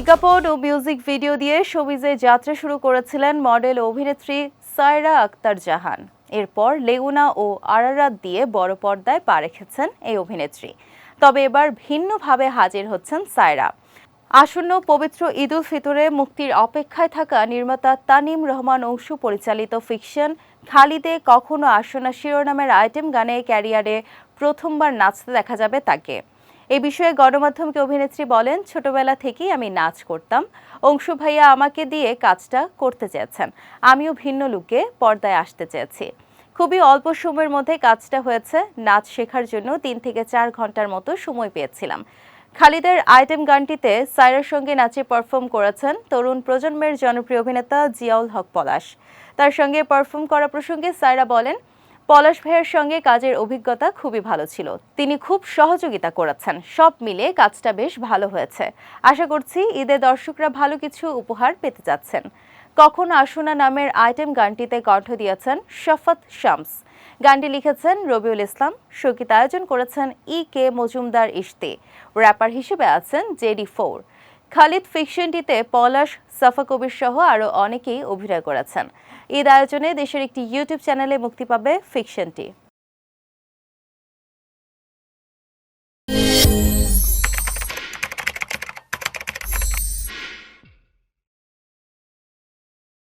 বিজ্ঞাপন ও music video দিয়ে শোবিজে যাত্রা শুরু করেছিলেন মডেল অভিনেত্রী সায়রা আক্তার জাহান। এরপর লেগুনা ও আরারাত দিয়ে বড় পর্দায় পা রেখেছেন এই অভিনেত্রী। তবে এবার ভিন্নভাবে হাজির হচ্ছেন সায়রা। আসন্ন পবিত্র ঈদ উল ফিতরে মুক্তির অপেক্ষায় থাকা নির্মাতা তানিম রহমান অংশু পরিচালিত ফিকশন খালিদে কখনো আসো না শিরোনামের আইটেম গানে ক্যারিয়ারে প্রথমবার নাচতে দেখা যাবে তাকে। এ বিষয়ে গণমাধ্যমকে অভিনেত্রী বলেন, ছোটবেলা থেকেই আমি নাচ করতাম। অংশু ভাইয়া আমাকে দিয়ে কাজটা করতে চেয়েছেন। আমিও ভিন্ন লুকে পর্দায় আসতে চেয়েছি। খুবই অল্প সময়ের মধ্যে কাজটা হয়েছে। নাচ শেখার জন্য তিন থেকে চার ঘণ্টার মতো সময় পেয়েছিলাম। খালিদের আইটেম গানটিতে সাইরার সঙ্গে নাচে পারফর্ম করেছেন তরুণ প্রজন্মের জনপ্রিয় অভিনেতা জিয়াউল হক পলাশ। তার সঙ্গে পারফর্ম করা প্রসঙ্গে সাইরা বলেন পলাশ ভাইয়ের সঙ্গে কাজের অভিজ্ঞতা খুবই ভালো ছিল। তিনি খুব সহযোগিতা করেছেন। সব মিলে কাজটা বেশ ভালো হয়েছে। আশা করছি ঈদে দর্শকরা ভালো কিছু উপহার পেতে যাচ্ছেন। কখন আসুনা নামের আইটেম গানটিতে কণ্ঠ দিয়েছেন শফত শামস। গানটি লিখেছেন রবিউল ইসলাম। সংগীত আয়োজন করেছেন ই কে মজুমদার ইশতে। র্যাপার হিসেবে আছেন জেডি ফোর। খালিদ ফিকশনটিতে পলাশ, সাফা কবির সহ আরও অনেকেই অভিনয় করেছেন। ঈদ আয়োজনে দেশের একটি ইউটিউব চ্যানেলে মুক্তি পাবে ফিকশনটি।